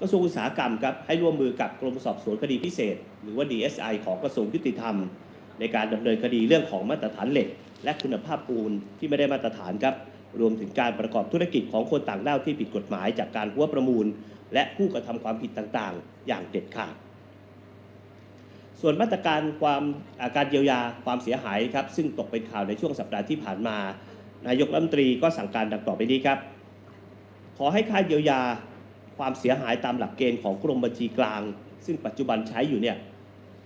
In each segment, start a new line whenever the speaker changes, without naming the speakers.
กระทรวงอุตสาหกรรมครับให้ร่วมมือกับกรมสอบสวนคดีพิเศษ หรือว่า DSI ของกระทรวงยุติธรรม ในการดำเนินคดีเรื่องของมาตรฐานเหล็ก และคุณภาพปูนที่ไม่ได้มาตรฐานครับรวมถึงการประกอบธุรกิจของคนต่างด้าวที่ผิดกฎหมายจากการหัวประมูล และผู้กระทำความผิดต่างๆ อย่างเด็ดขาดส่วนมาตรการความอาการเยียวยาความเสียหายครับซึ่งตกเป็นข่าวในช่วงสัปดาห์ที่ผ่านมา นายกรัฐมนตรีก็สั่งการดังต่อไปนี้ครับ ขอให้ค่าเยียวยา ความเสียหายตามหลักเกณฑ์ของกรมบัญชีกลาง ซึ่งปัจจุบันใช้อยู่เนี่ย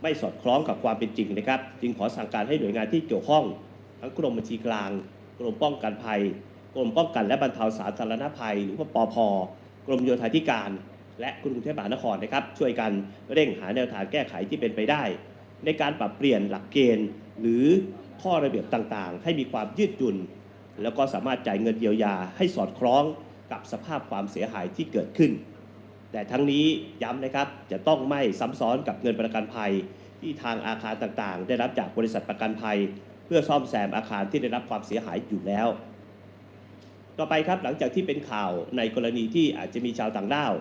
ไม่สอดคล้องกับความเป็นจริงนะครับ จึงขอสั่งการให้หน่วยงานที่เกี่ยวข้อง ทั้งกรมบัญชีกลาง กรมป้องกันภัย กรมป้องกันและบรรเทาสาธารณภัย หรือว่าปอพกรมโยธาธิการ และกรุงเทพมหานครนะครับ ช่วยกันเร่งหาแนวทางแก้ไขที่เป็นไปได้ ในการปรับเปลี่ยนหลักเกณฑ์ หรือข้อระเบียบต่างๆ ให้มีความยืดหยุ่น แล้วก็สามารถจ่ายเงินเยียวยาให้สอดคล้อง กับสภาพความเสียหายที่เกิดขึ้น แต่ทั้งนี้ย้ำนะครับจะต้องไม่ซ้ำซ้อนกับเงินประกันภัย ที่ทางอาคารต่างๆ ได้รับจากบริษัทประกันภัย เพื่อซ่อมแซมอาคารที่ได้รับความเสียหายอยู่แล้ว ต่อไปครับหลังจากที่เป็นข่าวในกรณีที่อาจจะมีชาวต่างด้าว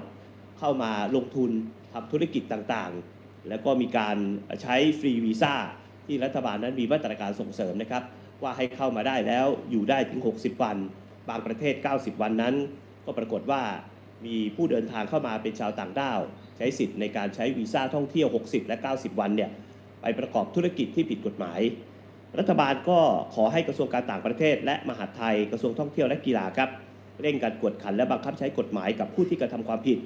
เข้ามาลงทุนทำธุรกิจต่างๆ แล้วก็มีการใช้ฟรีวีซ่าที่รัฐบาลนั้นมีมาตรการส่งเสริมนะครับว่าให้เข้ามาได้แล้วอยู่ได้ถึง 60 วัน บางประเทศ 90 วันนั้น ก็ปรากฏว่ามีผู้เดินทางเข้ามาเป็นชาวต่างด้าว ใช้สิทธิ์ในการใช้วีซ่าท่องเที่ยว 60 และ 90 วันเนี่ยไปประกอบธุรกิจที่ผิดกฎหมาย รัฐบาลก็ขอให้กระทรวงการต่างประเทศ และมหาดไทยกระทรวงท่องเที่ยวและกีฬาครับเร่งการกวดขันและบังคับใช้กฎหมายกับผู้ที่กระทำความผิด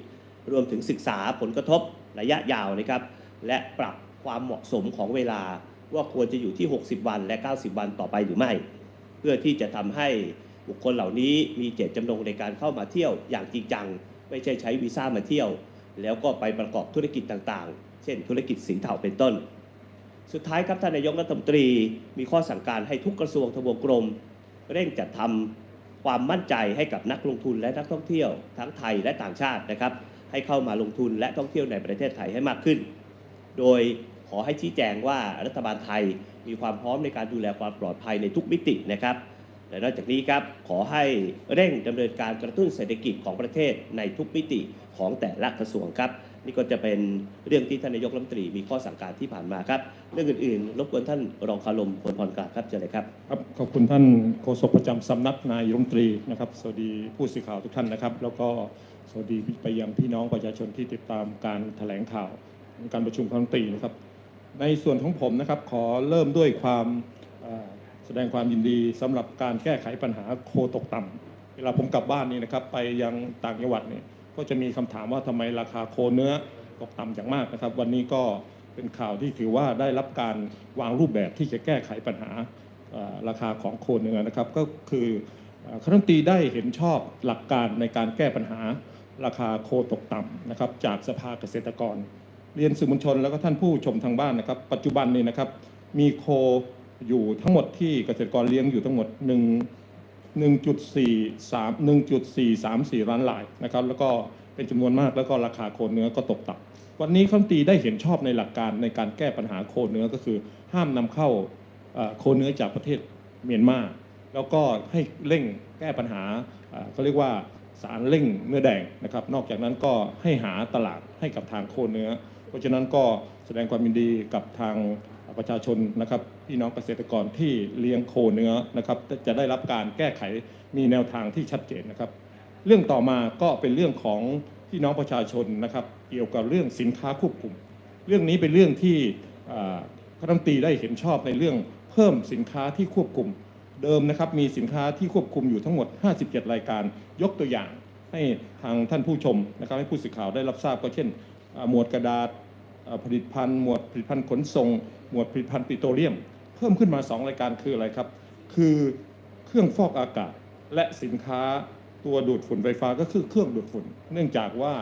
รวมถึงศึกษาผลกระทบระยะยาวนะครับ และปรับความเหมาะสมของเวลาว่าควรจะอยู่ที่ 60 วันและ 90 วันต่อไปหรือไม่ เพื่อที่จะทำให้ บุคคลเหล่านี้มีเจตจำนงในการเข้ามาเที่ยวอย่างจริงจัง ไม่ใช่ใช้วีซ่ามาเที่ยว แล้วก็ไปประกอบธุรกิจต่างๆ เช่น ธุรกิจสีเทาเป็นต้น สุดท้ายครับท่านนายกรัฐมนตรีมีข้อสั่งการให้ทุกกระทรวงทบวงกรม เร่งจัดทำความมั่นใจให้กับนักลงทุนและนักท่องเที่ยวทั้งไทยและต่างชาตินะครับ ให้เข้ามาลงทุนและท่องเที่ยวในประเทศไทยให้มากขึ้น โดยขอให้ชี้แจงว่ารัฐบาลไทยมีความพร้อมในการดูแลความปลอดภัยในทุกมิตินะครับ และนอกจากนี้ครับขอให้เร่งดำเนินการกระตุ้นเศรษฐกิจของประเทศในทุกมิติของแต่ละกระทรวงครับ นี่ก็จะเป็นเรื่องที่ท่านนายกรัฐมนตรีมีข้อสั่งการที่ผ่านมาครับ เรื่องอื่นๆ รบกวนท่านรองคารมพลพรกาครับเชิญเลยครับ
ครับขอบคุณท่านโฆษกประจำสำนักนายรัฐมนตรีนะครับสวัสดีผู้สื่อข่าวทุกท่านนะครับ แล้วก็สวัสดีไปยังพี่น้องประชาชนที่ติดตามการแถลงข่าวการประชุมคณะรัฐมนตรีนะครับในส่วนของผมนะครับขอเริ่มด้วยความ แสดงความยินดีสำหรับการแก้ไขปัญหาโคตกต่ำเวลาผมกลับบ้านนี่นะครับไปยังต่างจังหวัดเนี่ยก็จะมีคำถามว่าทำไมราคาโคเนื้อตกต่ำอย่างมากนะครับ วันนี้ก็เป็นข่าวที่ถือว่าได้รับการวางรูปแบบที่จะแก้ไขปัญหาราคาของโคเนื้อนะครับ ก็คือคณะตีได้เห็นชอบหลักการในการแก้ปัญหาราคาโคตกต่ำนะครับ จากสภาเกษตรกร เรียนสื่อมวลชนแล้วก็ท่านผู้ชมทางบ้านนะครับ ปัจจุบันนี้นะครับมีโค อยู่ทั้งหมดที่เกษตรกรเลี้ยงอยู่ทั้งหมด1 1.43 1.434ล้านรายนะครับแล้วก็เป็นจำนวนมากแล้วก็ราคาโคเนื้อก็ตกต่ำวันนี้คณะรัฐมตีได้เห็นชอบในหลักการในการแก้ปัญหาโคเนื้อก็คือ ห้ามนำเข้าโคเนื้อจากประเทศเมียนมาแล้วก็ให้เร่งแก้ปัญหาเอ่อเขาเรียกว่าสารเร่งเนื้อแดงนะครับ นอกจากนั้นก็ให้หาตลาดให้กับทางโคเนื้อ เพราะฉะนั้นก็แสดงความยินดีกับทาง ประชาชนนะครับพี่น้องเกษตรกรที่เลี้ยงโคเนื้อนะครับจะได้รับการแก้ไขมีแนวทางที่ชัดเจนนะครับ เรื่องต่อมาก็เป็นเรื่องของพี่น้องประชาชนนะครับ เกี่ยวกับเรื่องสินค้าควบคุม เรื่องนี้เป็นเรื่องที่คณะรัฐมนตรีได้เห็นชอบในเรื่องเพิ่มสินค้าที่ควบคุม เดิมนะครับมีสินค้าที่ควบคุมอยู่ทั้งหมด 57 รายการ ยกตัวอย่าง ให้ทางท่านผู้ชมนะครับให้ผู้สื่อข่าวได้รับทราบก็เช่นหมวดกระดาษ ผลิตภัณฑ์หมวดผลิตภัณฑ์ขนส่ง หมวดผลิตภัณฑ์ปิโตรเลียม เพิ่มขึ้นมา 2 รายการคืออะไรครับ คือเครื่องฟอกอากาศและสินค้าตัวดูดฝุ่นไฟฟ้าก็คือเครื่องดูดฝุ่น เนื่องจากว่า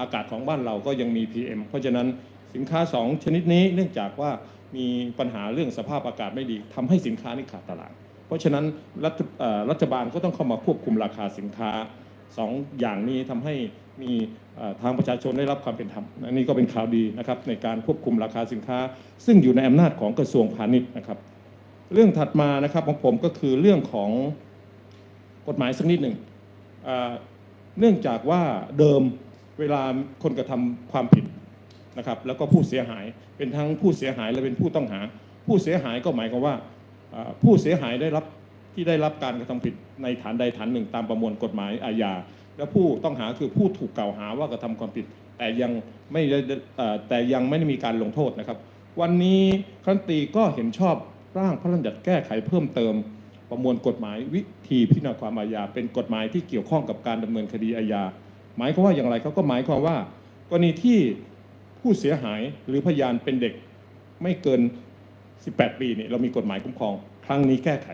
อากาศของบ้านเราก็ยังมี PM เพราะฉะนั้นสินค้า 2 ชนิดนี้เนื่องจากว่ามีปัญหาเรื่องสภาพอากาศไม่ดีทำให้สินค้านี้ขาดตลาด เพราะฉะนั้นรัฐบาลก็ต้องเข้ามาควบคุมราคาสินค้า สองอย่างนี้ทำให้มีทางประชาชนได้รับความเป็นธรรมอันนี้ก็เป็นข่าวดีนะครับในการควบคุมราคาสินค้า ซึ่งอยู่ในอำนาจของกระทรวงพาณิชย์นะครับ เรื่องถัดมานะครับของผมก็คือเรื่องของกฎหมายสักนิดหนึ่งเนื่องจากว่าเดิมเวลาคนกระทำความผิดนะครับ แล้วก็ผู้เสียหายเป็นทั้งผู้เสียหายและเป็นผู้ต้องหา ผู้เสียหายก็หมายความว่าผู้เสียหายได้รับ ที่ได้รับการกระทำผิดในฐานใดฐานหนึ่ง ตามประมวลกฎหมายอาญา และผู้ต้องหาคือผู้ถูกกล่าวหาว่ากระทำความผิด แต่ยังไม่ได้แต่ยังไม่ได้มีการลงโทษนะครับ วันนี้ครั้นตีก็เห็นชอบร่างพระราชบัญญัติแก้ไขเพิ่มเติมประมวลกฎหมายวิธีพิจารณาความอาญา เป็นกฎหมายที่เกี่ยวข้องกับการดำเนินคดีอาญา หมายความว่าอย่างไรเขาก็หมายความว่ากรณีที่ผู้เสียหายหรือพยานเป็นเด็กไม่เกิน 18 ปีเนี่ยเรามีกฎหมายคุ้มครอง ครั้งนี้แก้ไข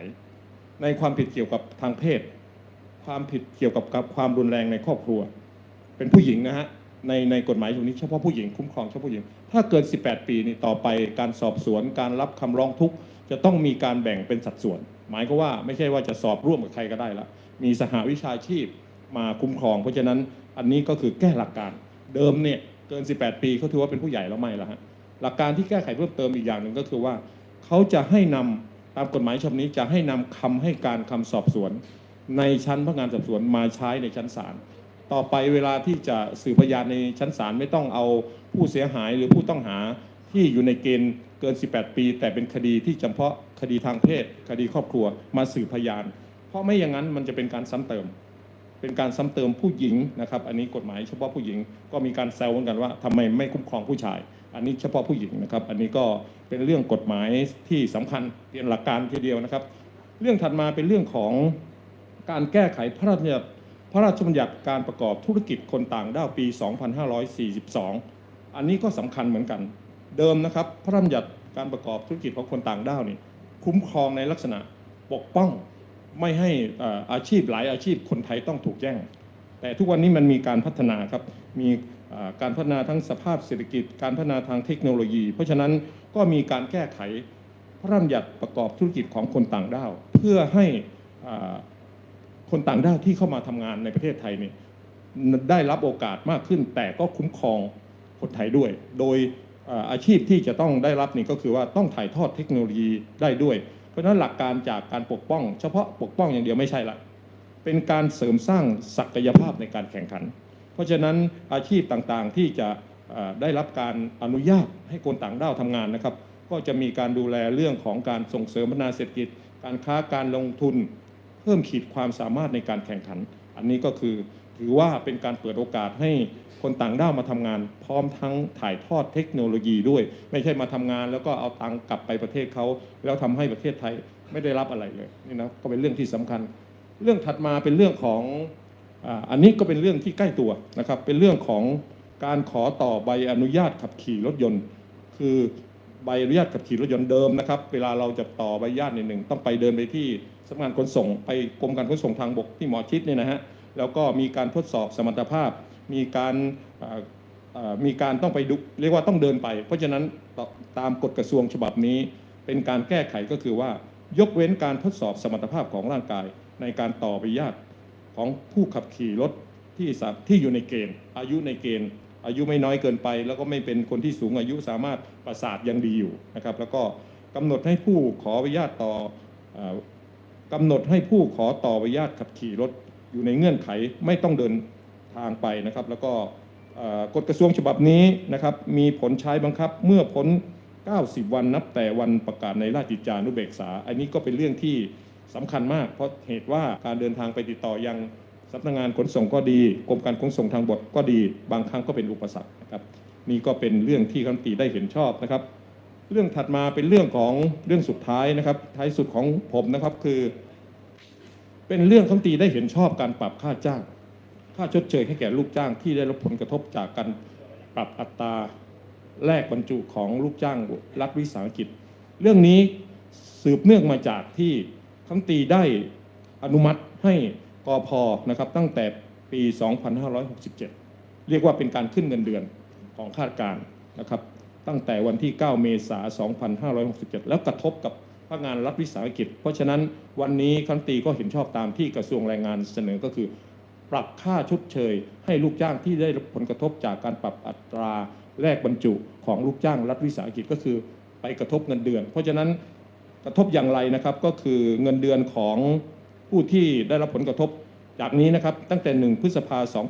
ในความผิดเกี่ยวกับทางเพศ ความผิดเกี่ยวกับความรุนแรงในครอบครัว เป็นผู้หญิงนะฮะในในกฎหมายตรงนี้เฉพาะผู้หญิงคุ้มครองเฉพาะผู้หญิง ถ้าเกิน 18 ปีนี่ต่อไปการสอบสวนการรับคำร้องทุกข์จะต้องมีการแบ่งเป็นสัดส่วน หมายก็ว่าไม่ใช่ว่าจะสอบร่วมกับใครก็ได้ละมีสหวิชาชีพมาคุ้มครอง เพราะฉะนั้นอันนี้ก็คือแก้หลักการเดิมเนี่ยเกิน 18 ปีเขาถือว่าเป็นผู้ใหญ่แล้วไม่ละฮะหลักการที่แก้ไขเพิ่มเติมอีกอย่างหนึ่งก็คือว่าเขาจะให้นำ ตามกฎหมายฉบับนี้จะให้นำคำให้การคำสอบสวน ในชั้นพนักงานสอบสวนมาใช้ในชั้นศาลต่อไปเวลาที่จะสืบพยานในชั้นศาลไม่ต้องเอาผู้เสียหายหรือผู้ต้องหาที่อยู่ในเกณฑ์เกิน 18 ปี แต่เป็นคดีที่จำเพาะคดีทางเพศ คดีครอบครัวมาสืบพยาน เพราะไม่อย่างนั้นมันจะเป็นการซ้ำเติม เป็นการซ้ำเติมผู้หญิงนะครับ อันนี้กฎหมายเฉพาะผู้หญิงก็มีการแซวเหมือนกันว่าทำไมไม่คุ้มครองผู้ชาย อันนี้เฉพาะผู้หญิงนะครับ อันนี้ก็เป็นเรื่องกฎหมายที่สำคัญเป็นหลักการทีเดียวนะครับ เรื่องถัดมาเป็นเรื่องของการแก้ไขพระราชบัญญัติพระราชบัญญัติการประกอบธุรกิจคนต่างด้าวปี 2542 อันนี้ก็สำคัญเหมือนกัน เดิมนะครับ พระราชบัญญัติการประกอบธุรกิจของคนต่างด้าวนี่คุ้มครองในลักษณะปกป้องไม่ให้อาชีพหลายอาชีพคนไทยต้องถูกแย่ง แต่ทุกวันนี้มันมีการพัฒนาครับมี การพัฒนาทั้งสภาพเศรษฐกิจ การพัฒนาทางเทคโนโลยี เพราะฉะนั้นก็มีการแก้ไขพระราชบัญญัติประกอบธุรกิจของคนต่างด้าว เพื่อให้คนต่างด้าวที่เข้ามาทำงานในประเทศไทยนี่ได้รับโอกาสมากขึ้น แต่ก็คุ้มครองคนไทยด้วย โดยอาชีพที่จะต้องได้รับนี่ก็คือว่าต้องถ่ายทอดเทคโนโลยีได้ด้วย เพราะฉะนั้นหลักการจากการปกป้อง เฉพาะปกป้องอย่างเดียวไม่ใช่ละเป็นการเสริมสร้างศักยภาพในการแข่งขัน เพราะฉะนั้นอาชีพต่างๆที่จะได้รับการอนุญาตให้คนต่างด้าวทำงานนะครับ ก็จะมีการดูแลเรื่องของการส่งเสริมพัฒนาเศรษฐกิจ การค้าการลงทุน เพิ่มขีดความสามารถในการแข่งขัน อันนี้ก็คือถือว่าเป็นการเปิดโอกาสให้คนต่างด้าวมาทำงาน พร้อมทั้งถ่ายทอดเทคโนโลยีด้วย ไม่ใช่มาทำงาน แล้วก็เอาตังค์กลับไปประเทศเขาแล้วทำให้ประเทศไทยไม่ได้รับอะไรเลยนี่นะก็เป็นเรื่องที่สำคัญ เรื่องถัดมาเป็นเรื่องของ อันนี้ก็เป็นเรื่องที่ใกล้ตัวนะครับเป็นเรื่องของการขอต่อใบอนุญาตขับขี่รถยนต์ คือใบอนุญาตขับขี่รถยนต์เดิมนะครับเวลาเราจะต่อใบอนุญาตในหนึ่งต้องไปเดินไปที่สำนักงานขนส่ง ไปกรมการขนส่งทางบกที่หมอชิดเนี่ยนะฮะแล้วก็มีการทดสอบสมรรถภาพ มีการมีการต้องไปดูเรียกว่าต้องเดินไป เพราะฉะนั้นตตามกฎกระทรวงฉบับนี้ เป็นการแก้ไขก็คือว่ายกเว้นการทดสอบสมรรถภาพของร่างกายในการต่อใบอนุญาต ของผู้ขับขี่รถที่สาที่อยู่ในเกณฑ์ อายุในเกณฑ์ อายุไม่น้อยเกินไป แล้วก็ไม่เป็นคนที่สูงอายุสามารถประสาทยังดีอยู่นะครับ แล้วก็กำหนดให้ผู้ขออนุญาตต่ออกำหนดให้ผู้ขอต่อใบอนุญาตขับขี่รถอยู่ในเงื่อนไขไม่ต้องเดินทางไปนะครับ แล้วก็กฎกระทรวงฉบับนี้นะครับมีผลใช้บังคับเมื่อพ้น 90 วันนับแต่วันประกาศในราชกิจจานุเบกษา อันนี้ก็เป็นเรื่องที่ สำคัญมาก เพราะเหตุว่าการเดินทางไปติดต่อยังสำนักงานขนส่งก็ดีกรมการขนส่งทางบกก็ดี บางครั้งก็เป็นอุปสรรคนะครับนี่ก็เป็นเรื่องที่คณะรันตีได้เห็นชอบนะครับ เรื่องถัดมาเป็นเรื่องของเรื่องสุดท้ายนะครับ ท้ายสุดของผมนะครับคือ เป็นเรื่องคณะรันตีได้เห็นชอบการปรับค่าจ้าง ค่าชดเชยให้แก่ลูกจ้างที่ได้รับผลกระทบจากการปรับอัตราแลกบรรจุของลูกจ้างรัฐวิสาหกิจ เรื่องนี้สืบเนื่องมาจากที่ คณะรันตีได้อนุมัติให้กอพนะครับตั้งแต่ปี 2567 เรียกว่าเป็นการขึ้นเงินเดือนของข้าราชการนะครับ ตั้งแต่วันที่ 9 เมษายน 2567 แล้วกระทบกับพนักงานรัฐวิสาหกิจ เพราะฉะนั้นวันนี้คณะรันตีก็เห็นชอบตามที่กระทรวงแรงงานเสนอก็คือ ปรับค่าชดเชย ให้ลูกจ้างที่ได้รับผลกระทบจากการปรับอัตราแลกบรรจุของลูกจ้างรัฐวิสาหกิจก็คือไปกระทบเงินเดือน เพราะฉะนั้น กระทบอย่างไรนะครับ ก็คือเงินเดือนของผู้ที่ได้รับผลกระทบจากนี้นะครับ ตั้งแต่ 1 พฤษภาคม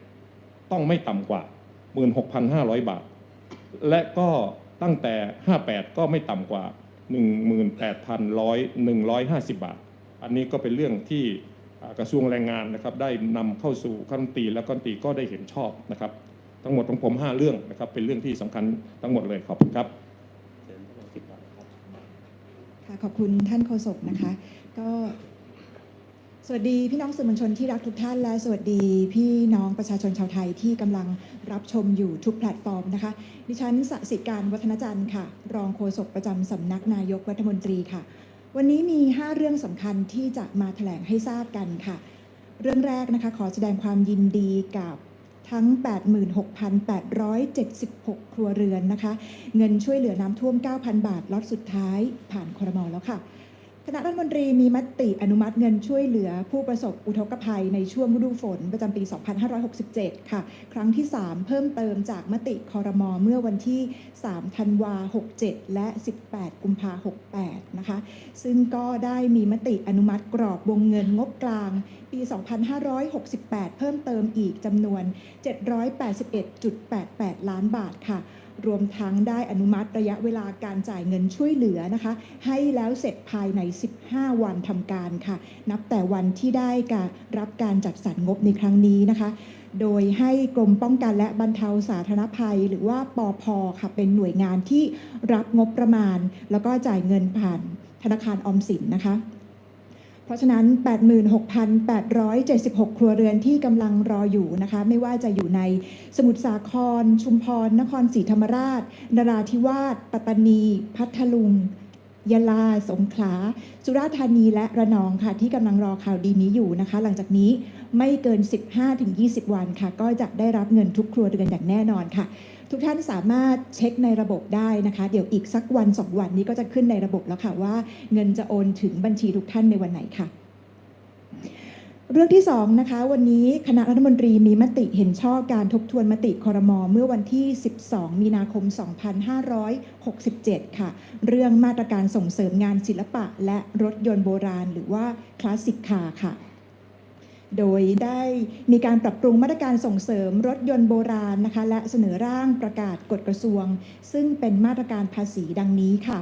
2567 ต้องไม่ต่ำกว่า 16,500 บาท และก็ตั้งแต่ 58 ก็ไม่ต่ำกว่า 18,1150 บาท อันนี้ก็เป็นเรื่องที่กระทรวงแรงงานนะครับ ได้นำเข้าสู่คณะรัฐมนตีและคณะรัฐมนตีก็ได้เห็นชอบนะครับ ทั้งหมดของผม 5 เรื่องนะครับ เป็นเรื่องที่สำคัญทั้งหมดเลยขอบคุณครับ
เชิญท่านอธิบายครับ
ค่ะขอบคุณท่านโฆษกนะคะ ก็สวัสดีพี่น้องสื่อมวลชนที่รักทุกท่านและสวัสดีพี่น้องประชาชนชาวไทยที่กำลังรับชมอยู่ทุกแพลตฟอร์มนะคะ ดิฉันสสิการวัฒนจันทร์ค่ะ รองโฆษกประจำสำนักนายกรัฐมนตรีค่ะ วันนี้มี 5 เรื่องสำคัญที่จะมาแถลงให้ทราบกันค่ะ เรื่องแรกนะคะขอแสดงความยินดีกับ ทั้ง 86,876 ครัวเรือนนะคะ เงินช่วยเหลือน้ำท่วม 9,000 บาทล็อตสุดท้ายผ่านครมแล้วค่ะ ณะรัฐมนตรีมีมติอนุมัติเงินช่วยเหลือผู้ประสบอุทกภัยในช่วงฤดูฝนประจำปี 2567 ค่ะ ครั้งที่ 3 เพิ่มเติมจากมติคอรมอเมื่อวันที่ 3 ธันวา 67 และ 18 กุมภา 68 นะคะ ซึ่งก็ได้มีมติอนุมัติกรอบวงเงินงบกลาง ปี 2568 เพิ่มเติมอีกจำนวน 781.88 ล้านบาทค่ะ รวมทั้งได้อนุมัติระยะเวลาการจ่ายเงินช่วยเหลือนะคะ ให้แล้วเสร็จภายใน 15 วันทำการค่ะ นับแต่วันที่ได้การรับการจัดสรรงบในครั้งนี้นะคะ โดยให้กรมป้องกันและบรรเทาสาธารณภัย หรือว่าปอพค่ะเป็นหน่วยงานที่รับงบประมาณ แล้วก็จ่ายเงินผ่านธนาคารออมสินนะคะ ราะฉะนั้น 86,876 ครัวเรือนที่กำลังรออยู่นะคะ ไม่ว่าจะอยู่ในสมุทรสาคร ชุมพร นครศรีธรรมราช นราธิวาส ปัตตานี พัทลุง ยะลา สงขลา สุราษฎร์ธานีและระนองค่ะ ที่กำลังรอข่าวดีนี้อยู่นะคะ หลังจากนี้ไม่เกิน 15-20 วันค่ะ ก็จะได้รับเงินทุกครัวเรือนอย่างแน่นอนค่ะ ทุกท่านสามารถเช็คในระบบได้นะคะ เดี๋ยวอีกสักวันสองวันนี้ก็จะขึ้นในระบบแล้วค่ะว่า เงินจะโอนถึงบัญชีทุกท่านในวันไหนค่ะ เรื่องที่2นะคะวันนี้คณะรัฐมนตรีมีมติเห็นชอบการทบทวนมติคอรมอเมื่อวันที่ 12 มีนาคม 2567 ค่ะ เรื่องมาตรการส่งเสริมงานศิลปะและรถยนต์โบราณ หรือว่าคลาสสิกคาร์ค่ะ โดยได้มีการปรับปรุงมาตรการส่งเสริมรถยนต์โบราณนะคะ และเสนอร่างประกาศกฎกระทรวง ซึ่งเป็นมาตรการภาษีดังนี้ค่ะ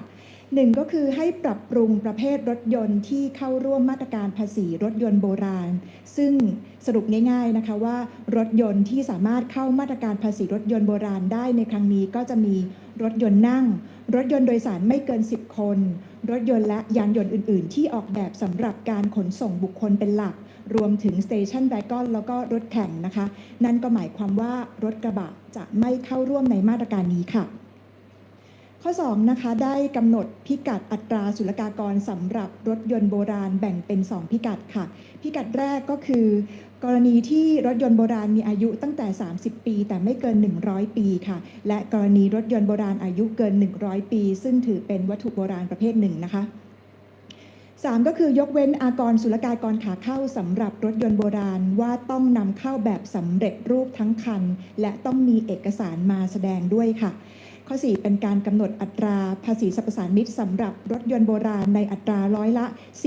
หนึ่งก็คือให้ปรับปรุงประเภทรถยนต์ที่เข้าร่วมมาตรการภาษีรถยนต์โบราณ ซึ่งสรุปง่าย ๆนะคะว่ารถยนต์ที่สามารถเข้ามาตรการภาษีรถยนต์โบราณได้ในครั้งนี้ก็จะมีรถยนต์นั่ง รถยนต์โดยสารไม่เกิน 10 คน รถยนต์และยานยนต์อื่น ๆ ที่ออกแบบสำหรับการขนส่งบุคคลเป็นหลัก รวมถึงสเตชันแวกอนแล้วก็รถแข่งนะคะ นั่นก็หมายความว่ารถกระบะจะไม่เข้าร่วมในมาตรการนี้ค่ะ ข้อ 2 นะคะ ได้กำหนดพิกัดอัตราศุลกากรสำหรับรถยนต์โบราณแบ่งเป็น 2 พิกัดค่ะ พิกัดแรกก็คือ กรณีที่รถยนต์โบราณมีอายุตั้งแต่ 30 ปี แต่ไม่เกิน 100 ปีค่ะ และกรณีรถยนต์โบราณอายุเกิน 100 ปี ซึ่งถือเป็นวัตถุโบราณประเภทหนึ่งนะคะ3ก็คือยกเว้นอากรศุลกากรขาเข้าสำหรับรถยนต์โบราณว่าต้องนำเข้าแบบสำเร็จรูปทั้งคัน และต้องมีเอกสารมาแสดงด้วยค่ะ ข้อ 4 เป็นการกำหนดอัตราภาษีสรรพสานมิตสำหรับรถยนต์โบราณในอัตราร้อยละ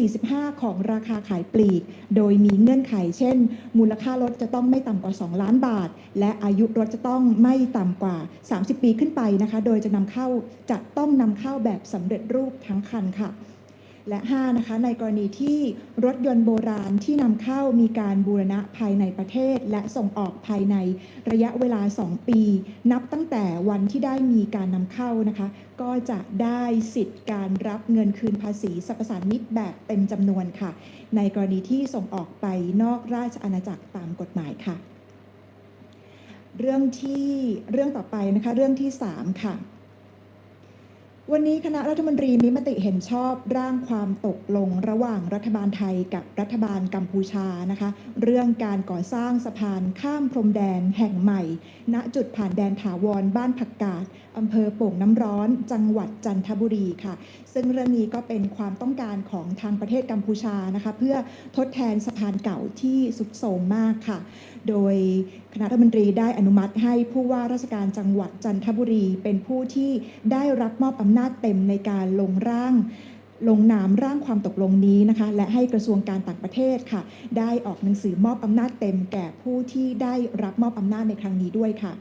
45 ของราคาขายปลีก โดยมีเงื่อนไขเช่น มูลค่ารถจะต้องไม่ต่ำกว่า 2 ล้านบาท และอายุรถจะต้องไม่ต่ำกว่า 30 ปีขึ้นไปนะคะ โดยจะนำเข้าจะต้องนำเข้าแบบสำเร็จรูปทั้งคันค่ะ และ 5 นะคะ ในกรณีที่รถยนต์โบราณที่นำเข้ามีการบูรณะภายในประเทศ และส่งออกภายในระยะเวลา 2 ปี นับตั้งแต่วันที่ได้มีการนำเข้านะคะ ก็จะได้สิทธิ์การรับเงินคืนภาษีสรรพสามิตแบบเต็มจำนวนค่ะ ในกรณีที่ส่งออกไปนอกราชอาณาจักรตามกฎหมายค่ะ เรื่องที่เรื่องต่อไปนะคะ เรื่องที่ 3 ค่ะ วันนี้คณะรัฐมนตรีมีมติเห็นชอบร่างความตกลงระหว่างรัฐบาลไทยกับรัฐบาลกัมพูชานะคะ เรื่องการก่อสร้างสะพานข้ามพรมแดนแห่งใหม่ ณจุดผ่านแดนถาวรบ้านผักกาดอำเภอโป่งน้ำร้อน จังหวัดจันทบุรีค่ะ ซึ่งเรื่องนี้ก็เป็นความต้องการของทางประเทศกัมพูชานะคะ เพื่อทดแทนสะพานเก่าที่สุดโทรมมากค่ะ โดยคณะรัฐมนตรีได้อนุมัติให้ผู้ว่าราชการจังหวัดจันทบุรี เป็นผู้ที่ได้รับมอบอำนาจเต็มในการลงร่างลงนามร่างความตกลงนี้นะคะ และให้กระทรวงการต่างประเทศค่ะ ได้ออกหนังสือมอบอำนาจเต็มแก่ผู้ที่ได้รับมอบอำนาจในครั้งนี้ด้วยค่ะ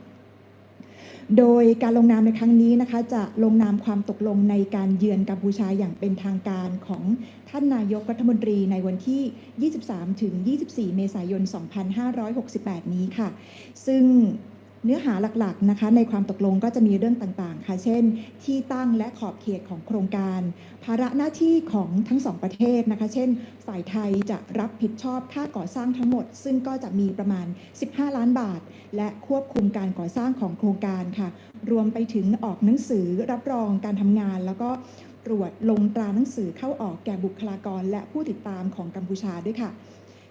โดยการลงนามในครั้งนี้นะคะ จะลงนามความตกลงในการเยือนกัมพูชาอย่างเป็นทางการของท่านนายกรัฐมนตรีในวันที่ 23 ถึง 24 เมษายน 2568 นี้ค่ะ ซึ่ง เนื้อหาหลักๆนะคะในความตกลงก็จะมีเรื่องต่างๆ ค่ะ เช่น ที่ตั้งและขอบเขตของโครงการ ภาระหน้าที่ของทั้งสองประเทศนะคะ เช่น ฝ่ายไทยจะรับผิดชอบค่าก่อสร้างทั้งหมด ซึ่งก็จะมีประมาณ 15 ล้านบาท และควบคุมการก่อสร้างของโครงการค่ะ รวมไปถึงออกหนังสือรับรองการทำงาน แล้วก็ตรวจลงตราหนังสือเข้าออกแก่บุคลากร และผู้ติดตามของกัมพูชาด้วยค่ะ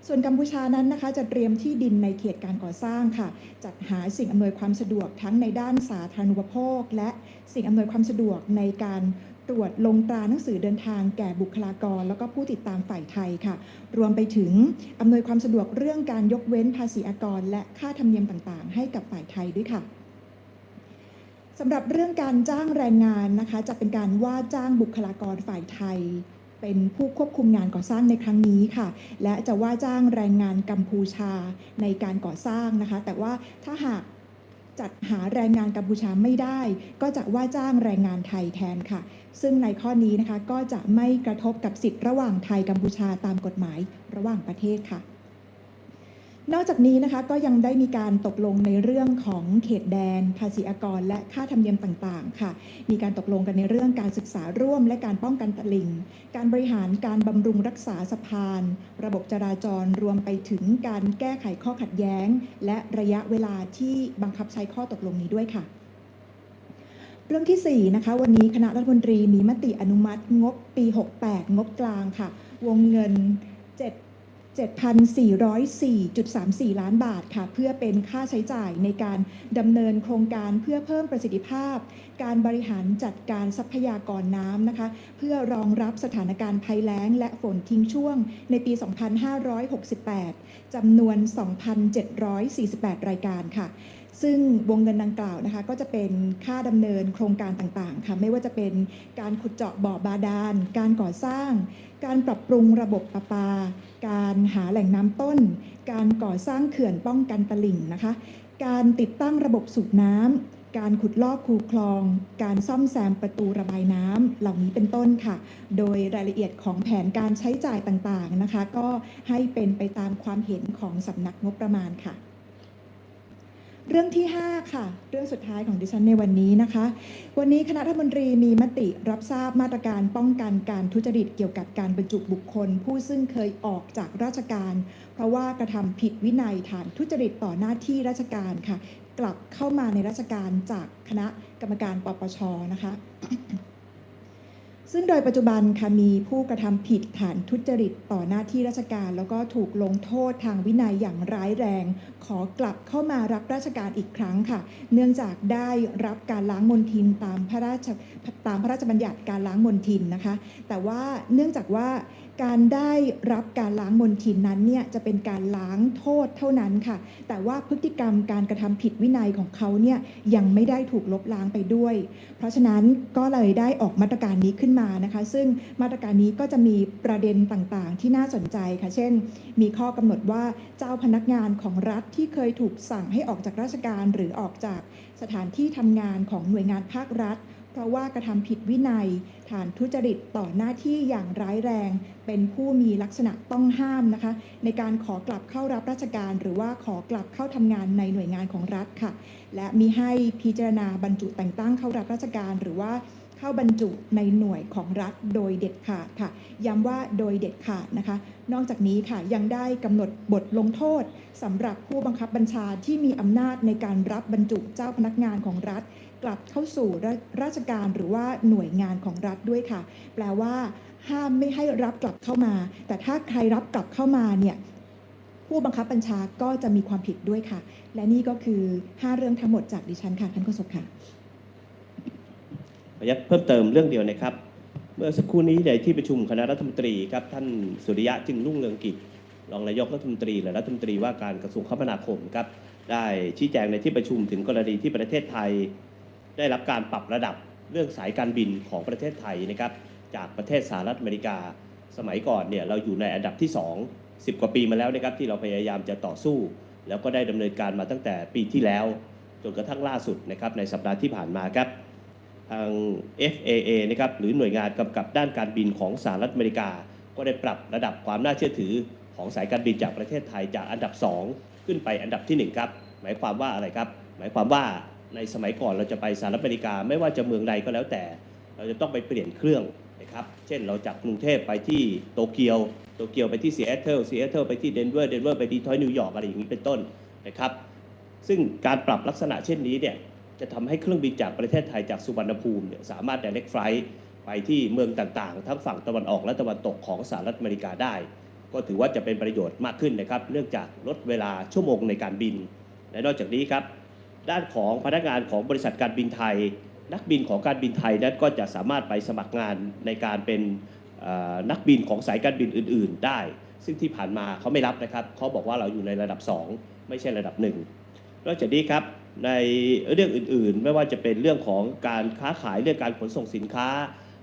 ส่วนกัมพูชานั้นนะคะจะเตรียมที่ดินในเขตการก่อสร้างค่ะ จัดหาสิ่งอำนวยความสะดวกทั้งในด้านสาธารณูปโภค และสิ่งอำนวยความสะดวกในการตรวจลงตราหนังสือเดินทางแก่บุคลากร แล้วก็ผู้ติดตามฝ่ายไทยค่ะ รวมไปถึงอำนวยความสะดวกเรื่องการยกเว้นภาษีอากร และค่าธรรมเนียมต่างๆ ให้กับฝ่ายไทยด้วยค่ะสำหรับเรื่องการจ้างแรงงานนะคะ จะเป็นการว่าจ้างบุคลากรฝ่ายไทย เป็นผู้ควบคุมงานก่อสร้างในครั้งนี้ค่ะ และจะว่าจ้างแรงงานกัมพูชาในการก่อสร้างนะคะ แต่ว่าถ้าหากจัดหาแรงงานกัมพูชาไม่ได้ ก็จะว่าจ้างแรงงานไทยแทนค่ะ ซึ่งในข้อนี้นะคะก็จะไม่กระทบกับสิทธิ์ระหว่างไทยกัมพูชาตามกฎหมายระหว่างประเทศค่ะ นอกจากนี้นะคะก็ยังได้มีการตกลงในเรื่องของเขตแดน ภาษีอากร และค่าธรรมเนียมต่างๆ ค่ะ มีการตกลงกันในเรื่องการศึกษาร่วม และการป้องกันตลิ่ง การบริหารการบำรุงรักษาสะพาน ระบบจราจรรวมไปถึงการแก้ไขข้อขัดแย้ง และระยะเวลาที่บังคับใช้ข้อตกลงนี้ด้วยค่ะเรื่องที่ 4 นะคะ วันนี้คณะรัฐมนตรีมีมติอนุมัติงบปี 68 งบกลางค่ะ วงเงิน7 7,404.34 ล้านบาทค่ะ เพื่อเป็นค่าใช้จ่ายในการดำเนินโครงการเพื่อเพิ่มประสิทธิภาพ การบริหารจัดการทรัพยากรน้ำนะคะ เพื่อรองรับสถานการณ์ภัยแล้ง และฝนทิ้งช่วงในปี 2568 จำนวน 2,748 รายการค่ะซึ่งวงเงินดังกล่าวนะคะก็จะเป็นค่าดำเนินโครงการต่างๆค่ะไม่ว่าจะเป็นการขุดเจาะบ่อบาดาล การก่อสร้าง การปรับปรุงระบบประปา การหาแหล่งน้ำต้น การก่อสร้างเขื่อนป้องกันตลิ่งนะคะ การติดตั้งระบบสูบน้ำ การขุดลอกคูคลอง การซ่อมแซมประตูระบายน้ำเหล่านี้เป็นต้นค่ะ โดยรายละเอียดของแผนการใช้จ่ายต่างๆนะคะ ก็ให้เป็นไปตามความเห็นของสำนักงบประมาณค่ะ เรื่องที่ 5 ค่ะ เรื่องสุดท้ายของดิฉันในวันนี้นะคะ วันนี้คณะรัฐมนตรีมีมติรับทราบมาตรการป้องกันการทุจริตเกี่ยวกับการบรรจุบุคคล ผู้ซึ่งเคยออกจากราชการ เพราะว่ากระทำผิดวินัยฐานทุจริตต่อหน้าที่ราชการค่ะ กลับเข้ามาในราชการจากคณะกรรมการปปชนะคะ ซึ่งโดยปัจจุบันค่ะมีผู้กระทำผิดฐานทุจริตต่อหน้าที่ราชการ แล้วก็ถูกลงโทษทางวินัยอย่างร้ายแรง ขอกลับเข้ามารับราชการอีกครั้งค่ะ เนื่องจากได้รับการล้างมลทินตามพระราชตามพระราชบัญญัติการล้างมลทินนะคะ แต่ว่าเนื่องจากว่า การได้รับการล้างมลทินนั้นเนี่ยจะเป็นการล้างโทษเท่านั้นค่ะ แต่ว่าพฤติกรรมการกระทำผิดวินัยของเขาเนี่ยยังไม่ได้ถูกลบล้างไปด้วย เพราะฉะนั้นก็เลยได้ออกมาตรการนี้ขึ้นมานะคะ ซึ่งมาตรการนี้ก็จะมีประเด็นต่างๆ ที่น่าสนใจค่ะ เช่น มีข้อกำหนดว่าเจ้าพนักงานของรัฐที่เคยถูกสั่งให้ออกจากราชการหรือออกจากสถานที่ทำงานของหน่วยงานภาครัฐ เพราะว่ากระทำผิดวินัย ฐานทุจริตต่อหน้าที่อย่างร้ายแรง เป็นผู้มีลักษณะต้องห้ามนะคะ ในการขอกลับเข้ารับราชการ หรือว่าขอกลับเข้าทำงานในหน่วยงานของรัฐค่ะ และมีให้พิจารณาบรรจุแต่งตั้งเข้ารับราชการ หรือว่าเข้าบรรจุในหน่วยของรัฐโดยเด็ดขาดค่ะ ย้ำว่าโดยเด็ดขาดนะคะ นอกจากนี้ค่ะยังได้กำหนดบทลงโทษสำหรับผู้บังคับบัญชาที่มีอำนาจในการรับบรรจุเจ้าพนักงานของรัฐ กลับเข้าสู่ราชการหรือว่าหน่วยงานของรัฐด้วยค่ะ แปลว่า ห้ามไม่ให้รับกลับเข้ามา แต่ถ้าใครรับกลับเข้ามาเนี่ยผู้บังคับบัญชาก็จะมีความผิดด้วยค่ะ และนี่ก็คือ 5 เรื่องทั้งหมดจากดิฉันค่ะท่านโฆษกค่ะ
ขออนุญาเพิ่มเติมเรื่องเดียวนะครับ เมื่อสักครู่นี้ในที่ประชุมคณะรัฐมนตรีครับท่านสุริยะจึงรุ่งเรืองกิจรองนายกรัฐมนตรีและรัฐมนตรีว่าการกระทรวงคมนาคมครับได้ชี้แจงในที่ประชุมถึงกรณีที่ประเทศไทย ได้รับการปรับระดับเรื่องสายการบินของประเทศไทยนะครับจากประเทศสหรัฐอเมริกา สมัยก่อนเนี่ยเราอยู่ในอันดับที่ 2 10 กว่าปีมาแล้วนะครับที่เราพยายามจะต่อสู้ แล้วก็ได้ดำเนินการมาตั้งแต่ปีที่แล้ว จนกระทั่งล่าสุดนะครับในสัปดาห์ที่ผ่านมาครับทาง FAA นะครับหรือหน่วยงานกำกับด้านการบินของสหรัฐอเมริกา ก็ได้ปรับระดับความน่าเชื่อถือของสายการบินจากประเทศไทยจากอันดับ 2 ขึ้นไปอันดับทีหนึ่1 ครับ หมายความว่าอะไรครับ หมายความว่า ในสมัยก่อนเราจะไปสหรัฐอเมริกาไม่ว่าจะเมืองใดก็แล้วแต่ เราจะต้องไปเปลี่ยนเครื่องนะครับ เช่นเราจากกรุงเทพไปที่โตเกียว โตเกียวไปที่ซีแอตเทิลซีแอตเทิลไปที่เดนเวอร์ เดนเวอร์ไปดีทรอยต์นิวยอร์กอะไรอย่างนี้เป็นต้นนะครับ ซึ่งการปรับลักษณะเช่นนี้เนี่ยจะทำให้เครื่องบินจากประเทศไทยจากสุวรรณภูมิเนี่ยสามารถ direct flight ไปที่เมืองต่างๆ ทั้งฝั่งตะวันออกและตะวันตกของสหรัฐอเมริกาได้ ก็ถือว่าจะเป็นประโยชน์มากขึ้นนะครับ เนื่องจากลดเวลาชั่วโมงในการบิน และนอกจากนี้ครับ ด้านของพนักงานของบริษัทการบินไทย นักบินของการบินไทยนั้นก็จะสามารถไปสมัครงานในการเป็นนักบินของสายการบินอื่น ๆ ได้ ซึ่งที่ผ่านมาเขาไม่รับนะครับเขาบอกว่าเราอยู่ในระดับ 2 ไม่ใช่ระดับ 1 นอกจากนี้ครับในเรื่องอื่น ๆ ไม่ว่าจะเป็นเรื่องของการค้าขายเรื่องการขนส่งสินค้า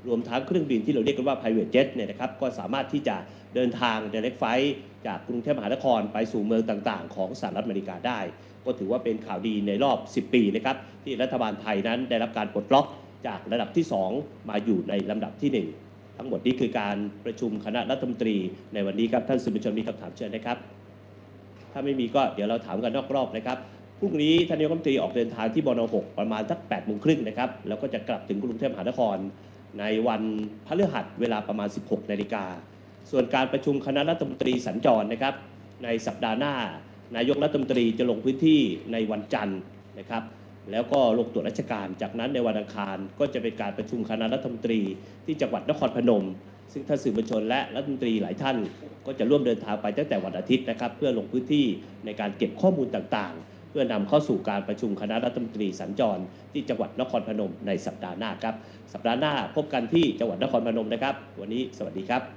รวมทั้งเครื่องบินที่เราเรียกกันว่า private jet เนี่ยนะครับก็สามารถที่จะเดินทาง direct flight จากกรุงเทพมหานครไปสู่เมืองต่างๆ ของสหรัฐอเมริกาได้ ก็ถือว่าเป็นข่าวดีในรอบ 10 ปีนะครับที่รัฐบาลไทยนั้นได้รับการปลดล็อกจากระดับที่ 2 มาอยู่ในลำดับที่ 1 ทั้งหมดนี้คือการประชุมคณะรัฐมนตรีในวันนี้ครับท่านสื่อมวลชนมีคำถามเชิญนะครับ ถ้าไม่มีก็เดี๋ยวเราถามกันนอกรอบนะครับพรุ่งนี้ท่านนายกรัฐมนตรีออกเดินทางที่บน 6 ประมาณสัก8โมงครึ่งนะครับ แล้วก็จะกลับถึงกรุงเทพมหานคร ในวันพฤหัสเวลาประมาณ 16 นาฬิกา ส่วนการประชุมคณะรัฐมนตรีสัญจรนะครับ ในสัปดาห์หน้า นายกรัฐมนตรีจะลงพื้นที่ในวันจันทร์นะครับ แล้วก็ลงตรวจราชการ จากนั้นในวันอังคารก็จะเป็นการประชุมคณะรัฐมนตรีที่จังหวัดนครพนม ซึ่งท่านสื่อมวลชนและรัฐมนตรีหลายท่าน ก็จะร่วมเดินทางไปตั้งแต่วันอาทิตย์นะครับ เพื่อลงพื้นที่ในการเก็บข้อมูลต่างๆ เพื่อนำเข้าสู่การประชุมคณะรัฐมนตรีสัญจร ที่จังหวัดนครพนมในสัปดาห์หน้าครับ สัปดาห์หน้าพบกันที่จังหวัดนครพนมนะครับ วันนี้สวัสดีครับ